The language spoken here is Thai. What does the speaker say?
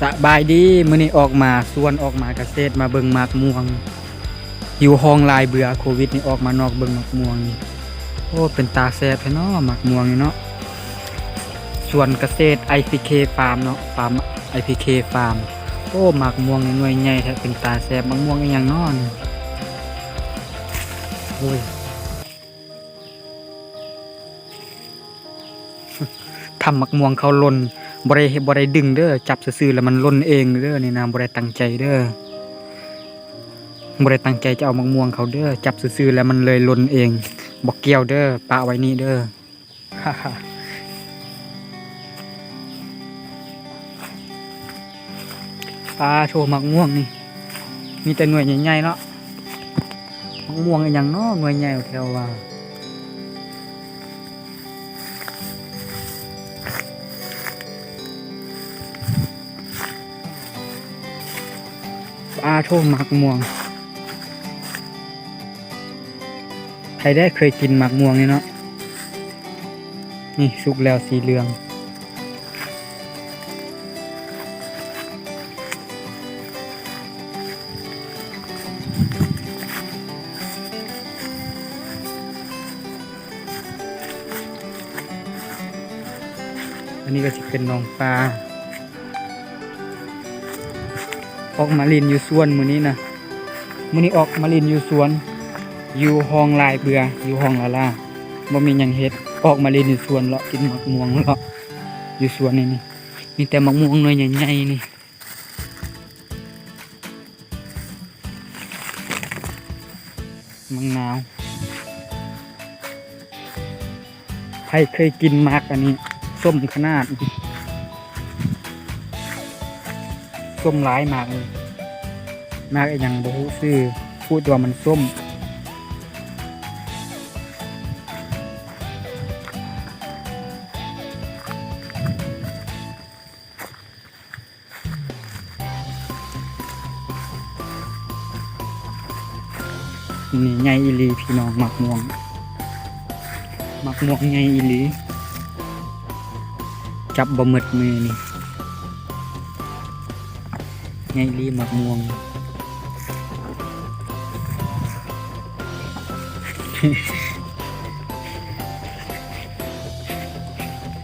สบายดีมื้อนี้ออกมาสวนออกมาเกษตรมาเบิ่งมากม่วง อยู่ห้องลายเบื่อโควิดนี่ออกมานอกเบิ่งมากม่วงนี่โอ้เป็นตาแซ่บแท้เนาะมากม่วงนี่เนาะส่วนเกษตร IPK Farm เนาะฟาร์ม IPK Farm โอ้มากม่วงนี่หน่วยใหญ่แท้เป็นตาแซ่บมากม่วงอีหยังเนาะนี่โอ้ยทำมักม่วงเขาล่น บ่ได้บ่ได้ดึงเด้อจับซื่อๆแล้วมันหล่นเองเด้อนี่นะบ่ได้ตั้งใจเด้อบ่ได้ตั้งใจจะเอาหมักม่วงเขาเด้อจับซื่อๆแล้วมันเลยหล่นเองบ่เกี่ยวเด้อปะไว้นี่เด้อปลาโชว์หมักม่วงนี่มีแต่หน่วยใหญ่ๆเนาะหมักม่วงอหย่างเนาะหน่วยใหญ่แถวว่า ปลาโชมหมักม่วง ใครได้เคยกินหมักม่วงนี่เนาะ นี่สุกแล้วสีเหลือง อันนี้ก็จะเป็นน้องปลา ออกมาลินอยู่สวนมือนี้นะมือนี้ออกมาลินอยู่สวน อยู่ห้องลายเบืออยู่ห้องลาลาบ่มีหยังเฮ็ดออกมาลินอยู่สวนเลาะกินมะม่วงเลาะอยู่สวนนี่นี่มีแต่มะม่วงน่วยใหญ่ๆนี่มังนาวใครเคยกินมากอันนี้ส้มขนาด ส้มร้ายมากเลยมากอย่างบฮูซื้อพูดว่ามันส้มนี่ไงอีลีพี่น้องหมักม่วงหมักม่วงไงอีลี จับบะหมึดมือนี่ ไงรีหมักม่วง